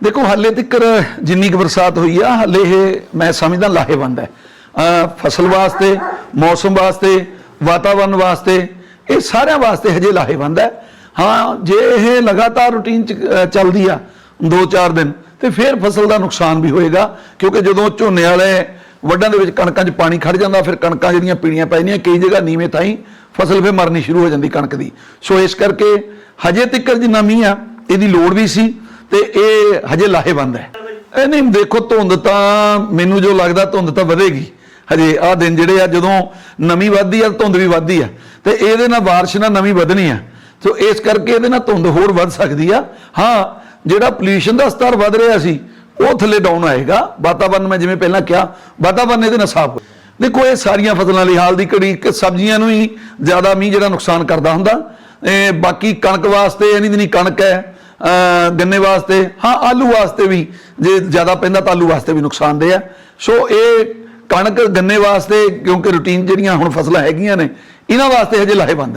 ਦੇਖੋ, ਹਾਲੇ ਤੱਕ ਜਿੰਨੀ ਕੁ ਬਰਸਾਤ ਹੋਈ ਆ, ਹਾਲੇ ਇਹ ਮੈਂ ਸਮਝਦਾ ਲਾਹੇਵੰਦ ਹੈ। ਫਸਲ ਵਾਸਤੇ, ਮੌਸਮ ਵਾਸਤੇ ਵਾਤਾਵਰਣ ਵਾਸਤੇ, ਇਹ ਸਾਰਿਆਂ ਵਾਸਤੇ ਹਜੇ ਲਾਹੇਵੰਦ ਹੈ। ਹਾਂ, ਜੇ ਇਹ ਲਗਾਤਾਰ ਰੁਟੀਨ ਚੱਲਦੀ ਆ 2-4 ਦਿਨ, ਤੇ ਫਿਰ ਫਸਲ ਦਾ ਨੁਕਸਾਨ ਵੀ ਹੋਏਗਾ, ਕਿਉਂਕਿ ਜਦੋਂ ਝੋਨੇ ਵਾਲੇ ਵੱਡਾਂ ਦੇ ਵਿੱਚ ਕਣਕਾਂ 'ਚ ਪਾਣੀ ਖੜ ਜਾਂਦਾ, ਫਿਰ ਕਣਕਾਂ ਜਿਹੜੀਆਂ ਪੀਣੀਆਂ ਪੈ ਜਾਂਦੀਆਂ, ਕਈ ਜਗ੍ਹਾ ਨੀਵੇਂ ਥਾਈ ਫਸਲ ਫਿਰ ਮਰਨੀ ਸ਼ੁਰੂ ਹੋ ਜਾਂਦੀ ਕਣਕ ਦੀ। ਸੋ ਇਸ ਕਰਕੇ ਹਜੇ ਤੱਕ ਜਿੰਨਾ ਮੀਂਹ ਆ, ਇਹਦੀ ਲੋੜ ਵੀ ਸੀ। ਤੇ ਇਹ ਹਜੇ ਲਾਹੇਵੰਦ ਹੈ। ਇਹ ਨਹੀਂ, ਦੇਖੋ, ਧੁੰਦ ਤਾਂ ਮੈਨੂੰ ਜੋ ਲੱਗਦਾ ਧੁੰਦ ਤਾਂ ਵਧੇਗੀ। ਹਜੇ ਆਹ ਦਿਨ ਜਿਹੜੇ ਆ, ਜਦੋਂ ਨਮੀ ਵੱਧਦੀ ਆ, ਧੁੰਦ ਵੀ ਵੱਧਦੀ ਆ। ਤੇ ਇਹਦੇ ਨਾਲ ਬਾਰਿਸ਼ ਨਾਲ ਨਮੀ ਵਧਣੀ ਆ। ਸੋ ਇਸ ਕਰਕੇ ਇਹਦੇ ਨਾਲ ਧੁੰਦ ਹੋਰ ਵੱਧ ਸਕਦੀ ਆ। ਹਾਂ, ਜਿਹੜਾ ਪੋਲੂਸ਼ਨ ਦਾ ਸਤਰ ਵੱਧ ਰਿਹਾ ਸੀ, ਉਹ ਥੱਲੇ ਡਾਊਨ ਆਏਗਾ। ਵਾਤਾਵਰਨ ਮੈਂ ਜਿਵੇਂ ਪਹਿਲਾਂ ਕਿਹਾ, ਵਾਤਾਵਰਨ ਇਹਦੇ ਨਾਲ ਸਾਫ਼ ਹੋ ਦੇਖੋ, ਇਹ ਸਾਰੀਆਂ ਫਸਲਾਂ ਲਈ ਹਾਲ ਦੀ ਘੜੀ ਕਿ ਸਬਜ਼ੀਆਂ ਨੂੰ ਹੀ ਜ਼ਿਆਦਾ ਮੀਂਹ ਜਿਹੜਾ ਨੁਕਸਾਨ ਕਰਦਾ ਹੁੰਦਾ। ਬਾਕੀ ਕਣਕ ਵਾਸਤੇ ਇਹ ਨਹੀਂ ਦੀ ਕਣਕ ਹੈ। ਗੰਨੇ ਵਾਸਤੇ, ਹਾਂ, ਆਲੂ ਵਾਸਤੇ ਵੀ, ਜੇ ਜ਼ਿਆਦਾ ਪੈਂਦਾ ਤਾਂ ਆਲੂ ਵਾਸਤੇ ਵੀ ਨੁਕਸਾਨਦੇ ਆ। ਸੋ ਇਹ ਕਣਕ ਗੰਨੇ ਵਾਸਤੇ, ਕਿਉਂਕਿ ਰੂਟੀਨ ਜਿਹੜੀਆਂ ਹੁਣ ਫਸਲਾਂ ਹੈਗੀਆਂ ਨੇ, ਇਹਨਾਂ ਵਾਸਤੇ ਹਜੇ ਲਾਹੇਵੰਦ ਹੈ।